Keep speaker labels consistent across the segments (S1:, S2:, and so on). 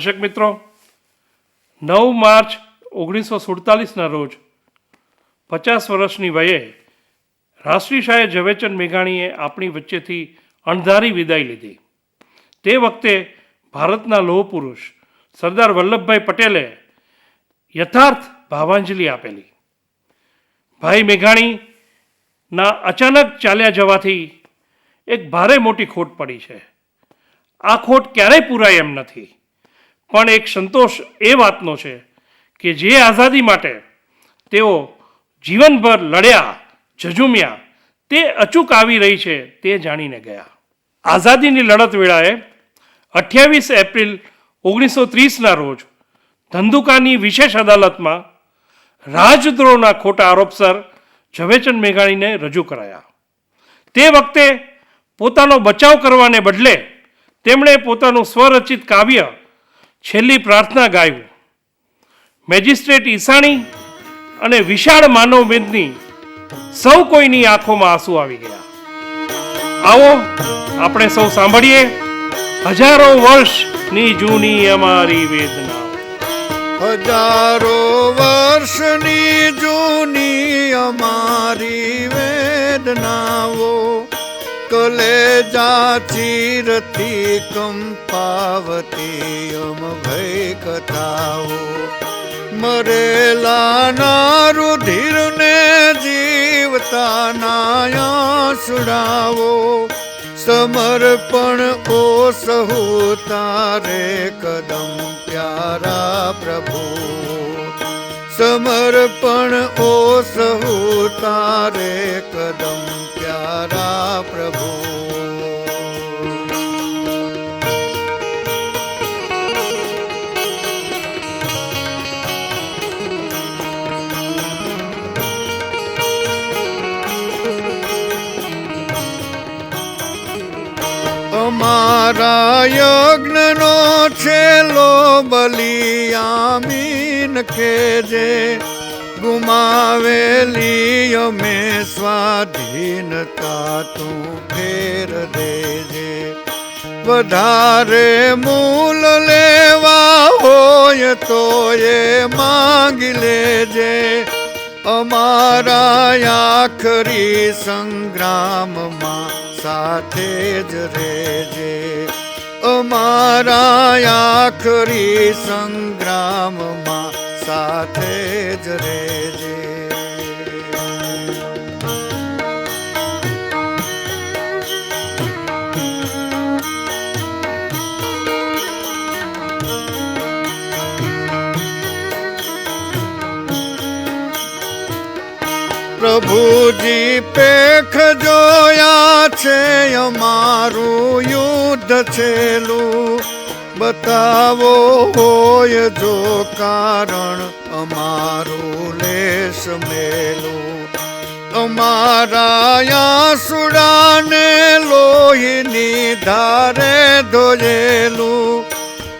S1: દર્શક મિત્રો, નવ માર્ચ ઓગણીસો સુડતાલીસના રોજ પચાસ વર્ષની વયે રાષ્ટ્રીય ઝવેચંદ મેઘાણીએ આપણી વચ્ચેથી અણધારી વિદાય લીધી. તે વખતે ભારતના લોહ પુરુષ સરદાર વલ્લભભાઈ પટેલે યથાર્થ ભાવાંજલિ આપેલી. ભાઈ મેઘાણીના અચાનક ચાલ્યા જવાથી એક ભારે મોટી ખોટ પડી છે. આ ખોટ ક્યારેય પૂરાય એમ નથી. પણ એક સંતોષ એ વાતનો છે કે જે આઝાદી માટે તેઓ જીવનભર લડ્યા, ઝઝુમ્યા, તે અચૂક આવી રહી છે તે જાણીને ગયા. આઝાદીની લડત વેળાએ અઠ્યાવીસ એપ્રિલ ઓગણીસો ત્રીસના રોજ ધંધુકાની વિશેષ અદાલતમાં રાજદ્રોહના ખોટા આરોપસર ઝવેચંદ મેઘાણીને રજૂ કરાયા. તે વખતે પોતાનો બચાવ કરવાને બદલે તેમણે પોતાનું સ્વરચિત કાવ્ય છેલ્લી પ્રાર્થના ગાયું. મેજિસ્ટ્રેટ ઈસાણી અને વિશાળ માનવભેદની સૌ કોઈની આંખોમાં આંસુ આવી ગયા. આવો, આપણે સૌ સાંભળીએ હજારો વર્ષની જૂની અમારી વેદના.
S2: હજારો વર્ષની જૂની અમારી વેદનાઓ. કલેજા ચીરથી કંપાવતી અમ ભય કથાઓ મરેલા રુધિરને જીવતા નાયા સુડાવો સમર્પણ ઓ સહુ તારે કદમ પ્યારા પ્રભુ સમર્પણ ઓ સહુ તારે કદમ પ્યારા પ્રભુ. અમારા યજ્ઞનો છેલ્લો બલિયામીન ખેજે. ગુમાવેલી, અમે સ્વાધીનતા તું ફેર દેજે. વધારે મૂલ લેવા હોય તો એ માંગી લેજે. અમારા આખરી સંગ્રામમાં સાથે જ રેજે અમારા આખરી સંગ્રામમાં સાથે જ રહેજે. પ્રભુજી પેખ જોયા છે, અમારું યુદ્ધ છેલું બતાવો હોય જો કારણ અમારું લેશ મેલું. અમારા સુડાને લોહીની ધારે ધોયેલું.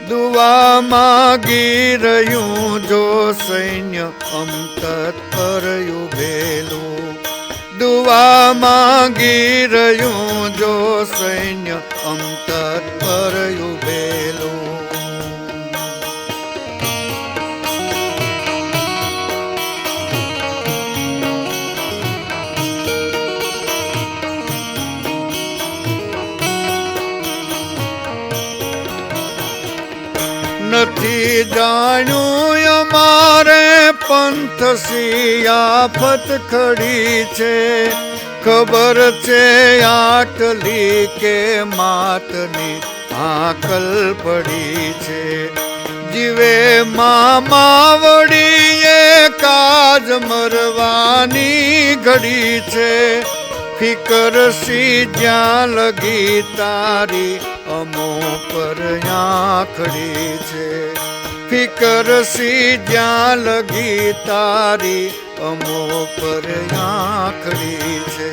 S2: દુવા માગી રહ્યું જો સૈન્ય અમ તત્પર ઉભેલું. દુવા માંગી રહ્યું જો સૈન્ય અંતર પર ઉભેલું નથી જાણ્યું અમારે પંથ સિયાફત ખડી છે. ખબર છે આટલી કે માતની આકલ પડી છે. જીવે મામાવડીએ કાજ મરવાની ઘડી છે. ફિકર સી જ્યાં લગી તારી અમો પર આંખડી છે. ફિકર સી જ્યાં લગી તારી અમો પર આંખડી છે?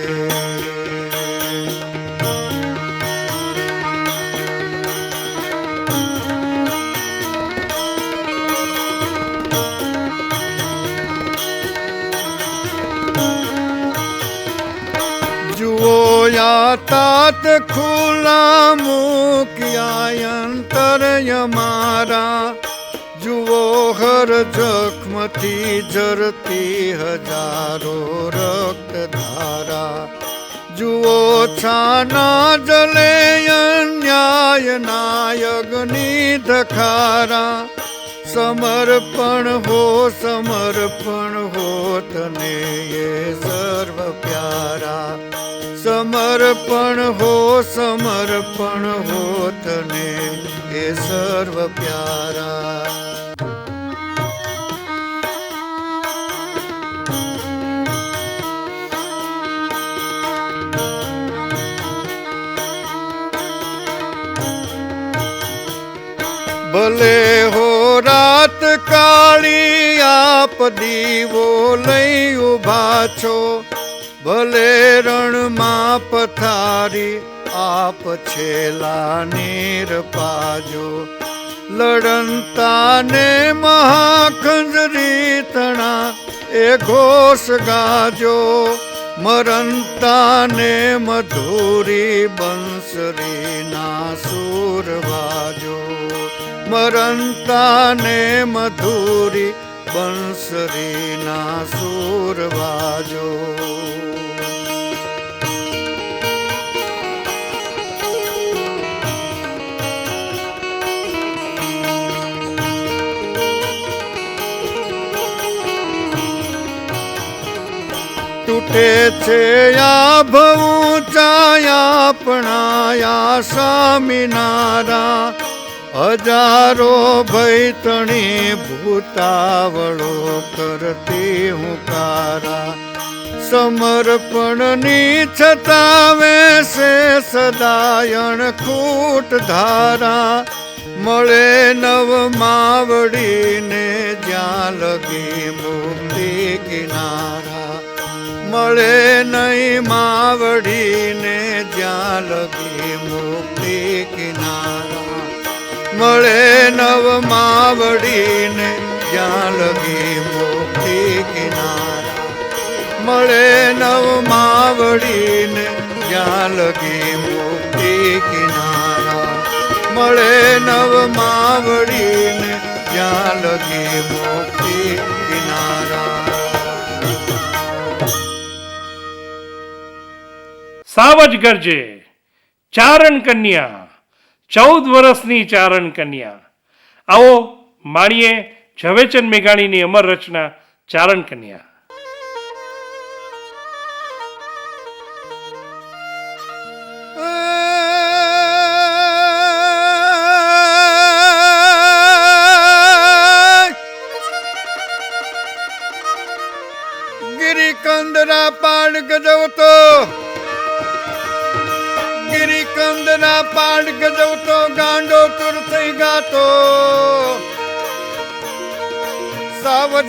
S2: તાત ખુલ્લા મૂક્યા અંતરય મારા હર જખમથી જરતી હજારો રક્ત ધારા જુઓ છાના જલે અન્યાય નાયગની ધખારા. સમર્પણ હો સમર્પણ હો તને એ સર્વ પ્યારા. સમર્પણ હો સમર્પણ હો તને એ સર્વ પ્યારા. ભલે હો રાત કાળી આપ દીવો લઈ ઊભા છો. ભલે રણમાં પથારી આપ છેલા નીર પાજો. લડંતાને મહાખંજરી તણા એ ઘોષ ગાજો. મરંતાને મધુરી બંસરીના સુર વાજો. મરંતાને મધુરી બંસરીના સુર તૂટે છે આ ભવું ચાયા પણાયા સ્વામિનારા હજારો ભૈતણી ભૂતાવળો કરતી હું કારા સમર્પણની છતાવે છે સદાયણ ખૂટ ધારા. મળે નવ માવડીને જ્યાં લગી મુક્તિ કિનારા. મળે નહીં માવડીને જ્યાં લગી મુક્તિ કિનારા. મળે નવ માવડીને જ્યાં લગી મુક્તિ કિનારા. મળે નવ માવડીને જ્યાં લગી મુક્તિ કિનારા. મળે નવ માવડીને જ્યાં લગી મુક્તિ કિનારા.
S1: સાવજ ગરજે ચારણ કન્યા, ચૌદ વર્ષની ચારણ કન્યા. આવો માણીએ ઝવેચંદ મેઘાણીની અમર રચના ચારણ કન્યા.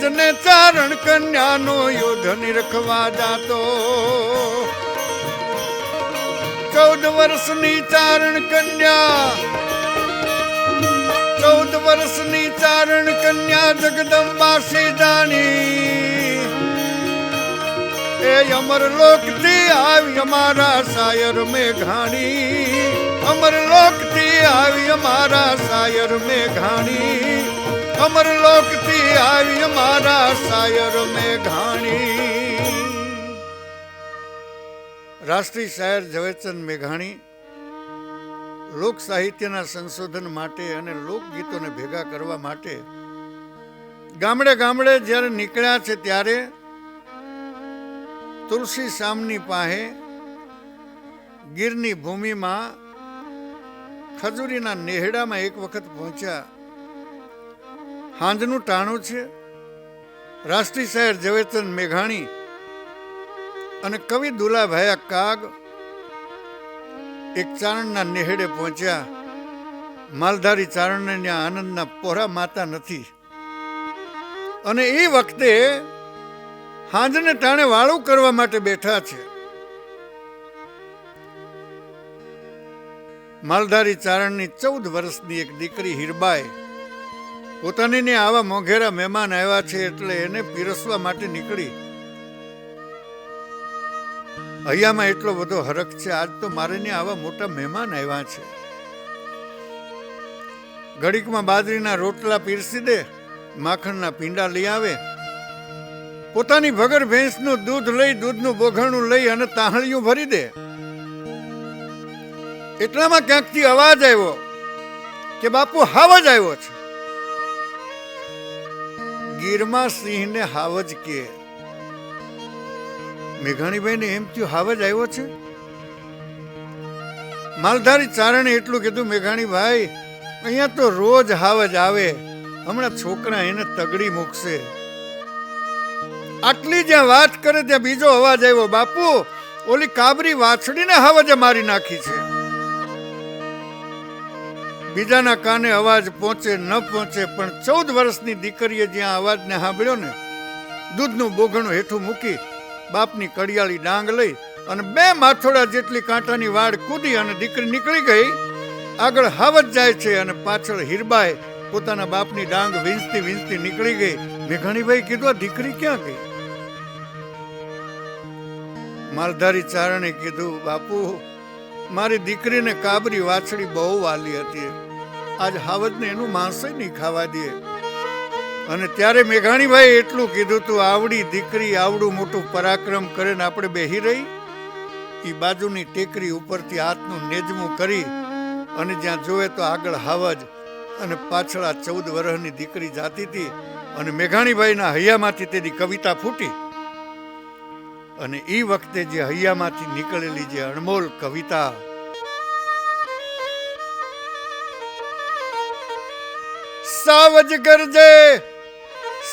S2: સાવજને ચારણ કન્યાનો યુદ્ધ રખવા જાતો. ચૌદ વર્ષની ચારણ કન્યા, ચૌદ વર્ષની ચારણ કન્યા જગદંબા જાણી. એ અમર લોકથી આવી અમારા શાયર મેઘાણી. અમર લોકથી આવી અમારા સાયર મેઘાણી. અમર લોકથી આવી મારા શાયર મેઘાણી રાષ્ટ્રીય શાયર ઝવેરચંદ મેઘાણી લોક સાહિત્યના સંશોધન માટે અને લોકગીતોને ભેગા કરવા માટે ગામડે ગામડે જ્યારે નીકળ્યા છે ત્યારે તુલસી સામની પાસે ગીરની ભૂમિમાં ખજૂરીના નેહડામાં એક વખત પહોંચ્યા. હાંજનું ટાણું છે. રાષ્ટ્રીય શાયર ઝવેરચંદ મેઘાણી અને કવિ દુલાભાયા કાગ એક ચારણના નેહડે પહોંચ્યા. માલધારી ચારણને ત્યાં આનંદના પોરા માતા નથી. અને એ વખતે હાંજને ટાણે વાળું કરવા માટે બેઠા છે. માલધારી ચારણની ચૌદ વર્ષની એક દીકરી હીરબાઈ પોતાની ને આવા મોઘેરા મહેમાન આવ્યા છે એટલે એને પીરસવા માટે નીકળી. અહીંયામાં એટલો બધો હરખ છે, આજ તો મારે ને આવા મોટા મહેમાન આવ્યા છે. ઘડીકમાં બાજરીના રોટલા પીરસી દે, માખણના પીંડા લઈ આવે. પોતાની ભગર ભેંસનું દૂધ લઈ, દૂધનું બોઘણું લઈ અને તાહળિયું ભરી દે. એટલામાં ક્યાંકથી અવાજ આવ્યો કે બાપુ હાવ જ આવ્યો છે. ગીરમાં સિંહને હાવજ કે. મેઘાણીભાઈને એમ થયું, હાવજ આવ્યો છે? માલધારી ચારણે એટલું કીધું મેઘાણીભાઈ અહીંયા તો રોજ હાવજ આવે. હમણાં છોકરા એને તગડી મૂકશે. આટલી જ્યાં વાત કરે, ત્યાં બીજો અવાજ આવ્યો, બાપુ, ઓલી કાબરી વાછડીને હાવજે મારી નાખી છે. બીજાના કાને અવાજ પહોંચે, ન પહોંચે, પણ ચૌદ વર્ષની દીકરીએ જ્યાં અવાજને સાંભળ્યો ને, દૂધનું બોઘણું હેઠું મૂકી બાપની કડિયાળી ડાંગ લઈ અને બે માથોડા જેટલી કાંટાની વાડ કૂદી અને દીકરી નીકળી ગઈ, આગળ હાવત જાય છે અને પાછળ હીરબાઈ પોતાના બાપની ડાંગ વીંચતી વીંચતી નીકળી ગઈ. મેઘાણીભાઈ કીધું દીકરી ક્યાં ગઈ? માલધારી ચારણે કીધું, બાપુ, મારી દીકરીને કાબરી વાછડી બહુ વાલી હતી. આજ હાવજને એનું માંસ નહીં ખાવા દે. અને ત્યારે મેઘાણીભાઈ એટલું કીધું તું, આવડી દીકરી આવડું મોટું પરાક્રમ કરે ને આપણે બેહી રહી. એ બાજુની ટેકરી ઉપરથી હાથનું નેજમું કરી અને જ્યાં જોવે તો આગળ હાવજ અને પાછળ આ ચૌદ વર્ષની દીકરી જાતી હતી અને મેઘાણીભાઈના હૈયામાંથી તેની કવિતા ફૂટી. અને એ વખતે જે હૈયામાંથી નીકળેલી જે અણમોલ કવિતા સાવજ કરજે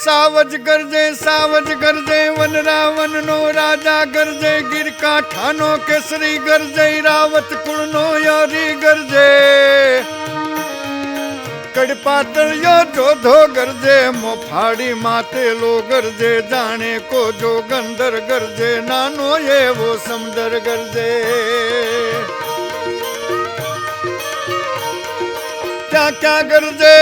S2: સાવજ કરજે સાવજ કરજે વનરાવન નો રાજા કરજે ગીર કાંઠાનો કેસરી કરજે, રાવત કુળનો યારી કરજે. કડપાતળિયો જોધો ગરજે મોફાડી માતેલો ગરજે જાણે કો ગંદર ગરજે નાનો એવો સમદર ગરજે ક્યાં ગરજે,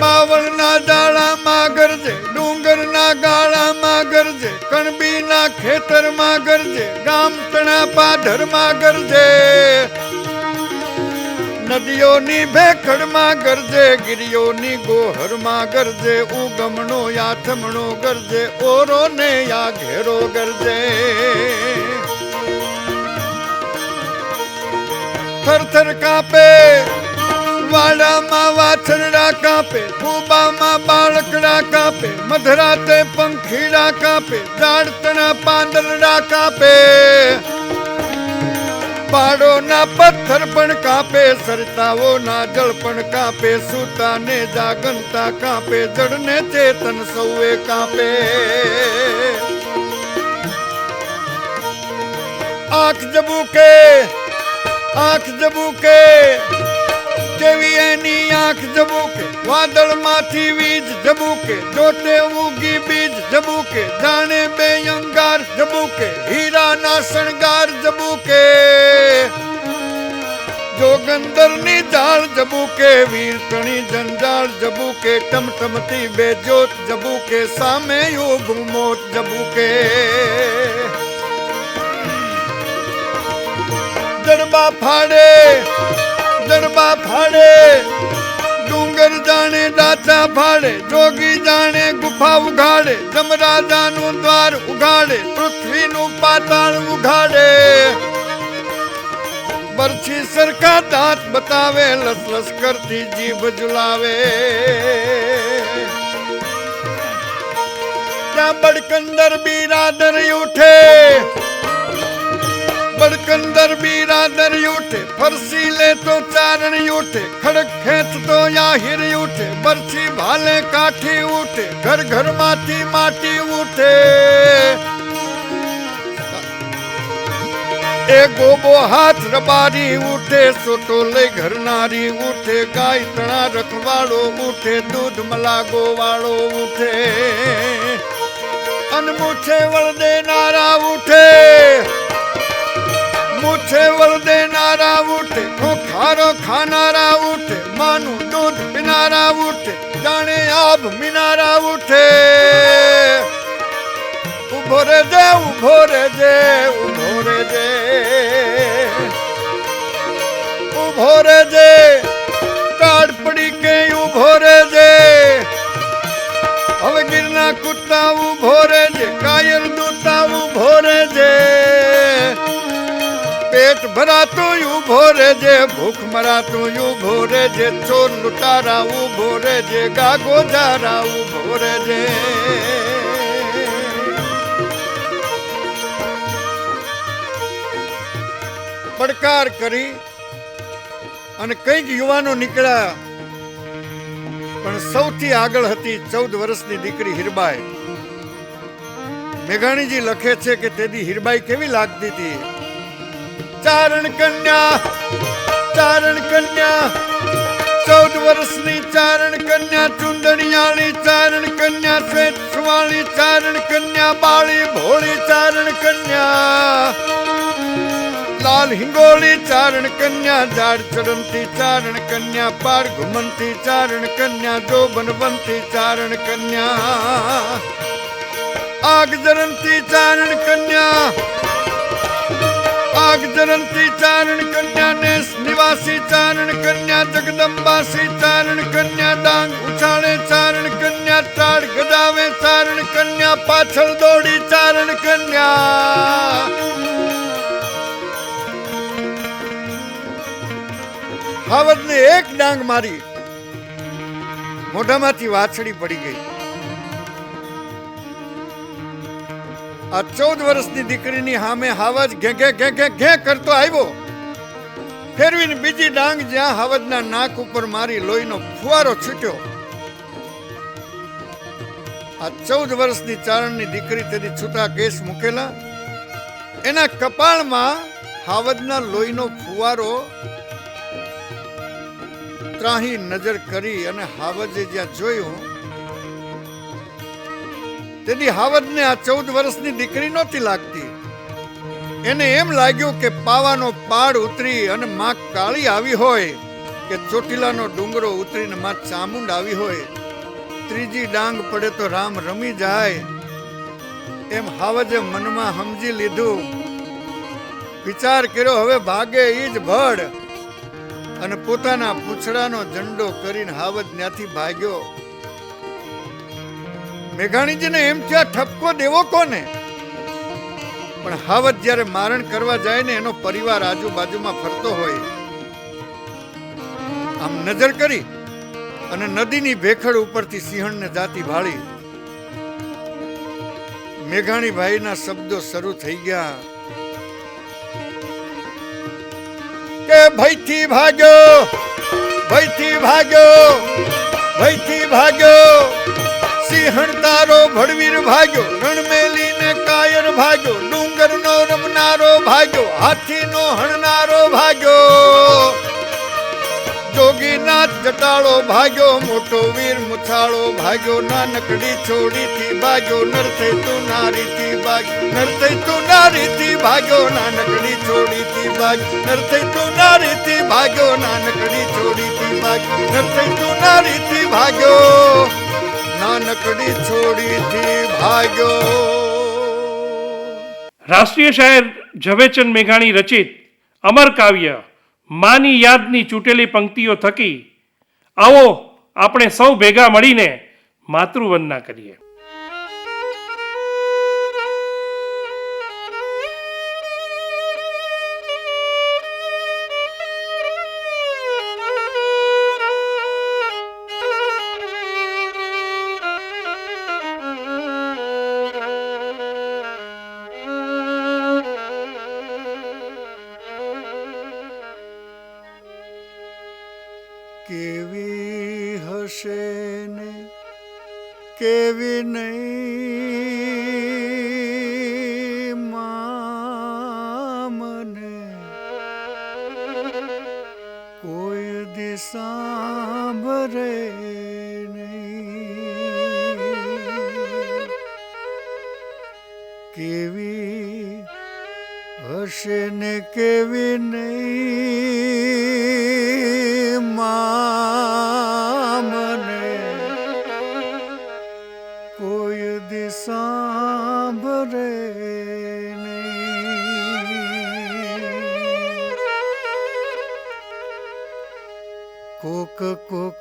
S2: બાવળના ડાળામાં ગરજે, ડુંગરના ગાળામાં ગરજે, કણબીના ખેતરમાં ગરજે, ગામતણા પાધરમાં ગરજે. નદીઓની ભેખડમાં ગરજે, ગિરિયોની ગોહરમાં ગરજે, ઉગમણો, યાથમણો ગરજે ઓરો ને યા ઘેરો ગરજે. થર થર કાપે મધરાતે પંખીડા કાપે ઝાડતણા પાંદરડા કાપે. પાડોના પથ્થર પણ કાપે સરતાઓના જળ પણ કાપે સૂતાને જાગનતા કાપે જળને ચેતન સૌએ કાપે. આંખ જબુકે આંખ જબુકે કેવી એની આંખ જબુકે વાદળમાંથી વીજ જબુકે જોતે ઉગી બીજ જબુકે જાણે બે અંગાર જબુકે હીરાના શણગાર જબુકે જોગંદરની જાળ જબુકે વીરતણી જંજાળ જબુકે ટમટમતી બે જ્યોત જબુકે સામે યોગ મોત જબુકે જડબા ફાડે જડબા ફાડે ડુંગર જાણે દાતા ફાડે જોગી જાણે ગુફા ઉઘાડે, જમરાજાનું દ્વાર ઉઘાડે, પૃથ્વીનું પાતાળ ઉઘાડે. બરછી સરખા દાંત બતાવે, લસલસ કરતી જીભ જુલાવે ત્યાં બડકંદર બિરાદર ઉઠે બડકંદર બિરાદર ઉઠે, ફરસી લે તો ચારણ ઉઠે, ખડક ખેંચ તો યાહિર ઉઠે, બરછી ભાલે કાઠી ઉઠે, ઘર ઘરમાંથી માટી ઉઠે. એ ગોબો હાથ રબારી ઉઠે, સોટો લઈ ઘરનારી ઉઠે, ગાય તણા રખવાળો ઉઠે, દૂધ મલાગો વાળો ઉઠે. અનમુઠે વળ દેનારા ઉઠે. મૂઠે વર દેનારા ઉઠે ખોખારો ખાનારા ઉઠે, માનું દૂધ પીનારા ઉઠે, જાણે આભ મિનારા ઉઠે. ઊભો રે જે ઊભો રે જે ઊભો રે જે ઊભો રે જે ભરાતું રે રેજે ભૂખ મરાતું રે રેજે ચોર લૂંટારા ઊભો રેજે ગાગો જારા ઊભો રેજે પડકાર કરી અને કંઈક યુવાનો નીકળ્યા, પણ સૌથી આગળ હતી ચૌદ વર્ષની દીકરી હીરબાઈ. મેઘાણીજી લખે છે કે તેદી હીરબાઈ કેવી લાગતી હતી? ચારણ કન્યા ચારણ કન્યા ચૌદ વર્ષની ચારણ કન્યા ચુંદડિયાળી ચારણ કન્યા શ્વેત સુવાળી ચારણ કન્યા બાળી ભોળી ચારણ કન્યા લાલ હિંગોળી ચારણ કન્યા ઝાડ ચડમતી ચારણ કન્યા પાર ઘુમંતી ચારણ કન્યા જો બનવંતી ચારણ કન્યા આગ જરંતી ચારણ કન્યા આગ જરંતી ચારણ ચારણ કન્યા જગદંબાસી, ચારણ કન્યા ડાંગ ચારણ કન્યા ચારણ કન્યા પાછળ દોડી, ચારણ કન્યા. હાવજને એક ડાંગ મારી. મોઢામાંથી વાછડી પડી ગઈ. આ ચૌદ વર્ષની દીકરીની સામે હાવજ ઘે ઘે ઘે ઘે ઘે કરતો આવ્યો. ફેરવીને બીજી ડાંગ જ્યાં હાવજના નાક ઉપર મારી લોહીનો ફુવારો છૂટ્યો. આ ચૌદ વર્ષની ચારણની દીકરી તેની છૂટા કેસ મૂકેલા. એના કપાળમાં હાવજના લોહીનો ફુવારો ત્રાહી નજર કરી અને હાવજે જ્યાં જોયું તેની હાવજને આ ચૌદ વર્ષની દીકરી નહોતી લાગતી. એને એમ લાગ્યું કે પાવાનો પાડ ઉતરી અને માં કાળી આવી હોય, કે ચોટીલાનો ડુંગરો ઉતરીને માં ચામુંડ આવી હોય. ત્રીજી ડાંગ પડે તો રામ રમી જાય. એમ હાવજે મનમાં સમજી લીધું. વિચાર કર્યો, હવે ભાગે એ જ ભડ. અને પોતાના પૂંછડાનો ઝંડો કરીને હાવજ ત્યાંથી ભાગ્યો. મેઘાણીજીને એમ થયા, ઠપકો દેવો કોને? પણ હાવત જ્યારે મારણ કરવા જાય ને એનો પરિવાર આજુબાજુમાં ફરતો હોય, આમ નજર કરી અને નદીની ભેખડ ઉપરથી સિંહણને જાતી ભાળી મેઘાણી ભાઈના શબ્દો શરૂ થઈ ગયા. કે ભયથી ભાગ્યો ભયથી ભાગ્યો ભયથી ભાગ્યો સિંહણ તારો ભડવીર ભાગ્યો, રણમેલીને કાયર ભાગ્યો, ડુંગરનો રમનારો ભાગ્યો, હાથીનો હણનારો ભાગ્યો. જોગીનાથ જટાળો ભાગ્યો, મોટો વીર મુછાળો ભાગ્યો, નાનકડી છોડીથી ભાગ્યો નરથે તું નારીથી ભાગ્યો નરથે તું નારીથી ભાગ્યો, નાનકડી છોડીથી ભાગ્યો નરથે તું નારીથી ભાગ્યો, નાનકડી છોડીથી ભાગ્યો નરતે તું નારીથી ભાગ્યો. નાનકડી છોડીથી ભાગ્યો.
S1: રાષ્ટ્રીય શાયર ઝવેચંદ મેઘાણી રચિત અમર કાવ્ય માની યાદની ચૂંટેલી પંક્તિઓ થકી આવો આપણે સૌ ભેગા મળીને માતૃવંદના કરીએ.
S2: કેવી નહીં. મને કોઈ દિશા ભરે કેવી હશે ને કેવી નહીં.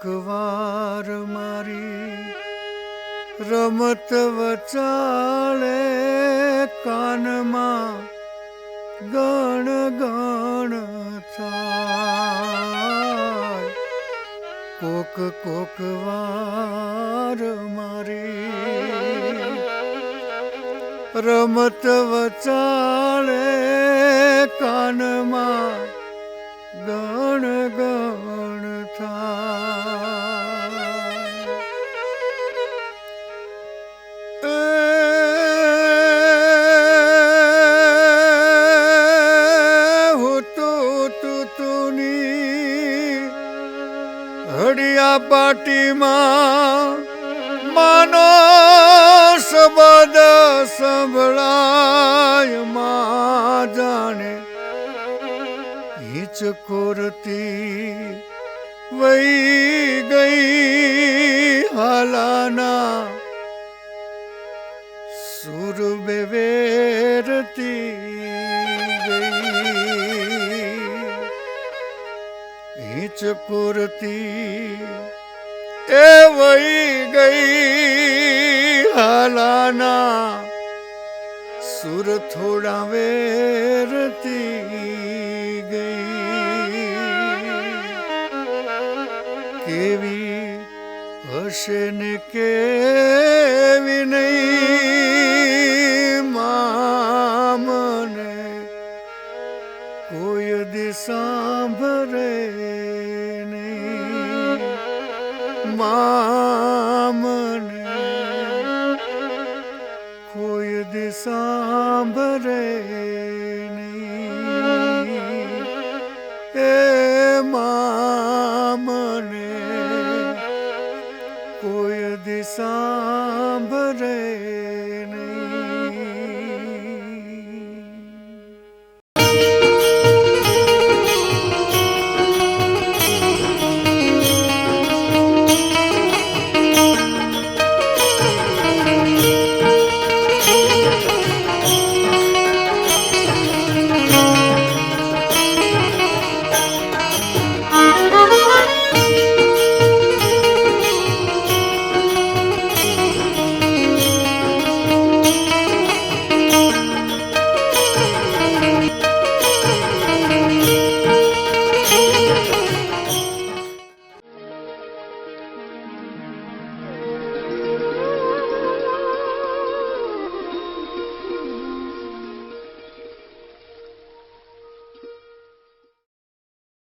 S2: કોક વાર મારી રમત વચાળે કાનમાં ગણ ગણ થાય. કોક કોક વાર મારી રમત વચાળે કાનમાં ગણ ગણ થાય. હડિયા માનો શબ્દ સંભળાયમાં જાણે. હિચકોરતી વહી ગઈ હાલાના. સુર બેવેરતી ગઈ. હિચકોરતી એ વહી ગઈ હાલાના. સુર થોડા વેરતી ગઈ. કેવી હશે ને કેવી નહીં?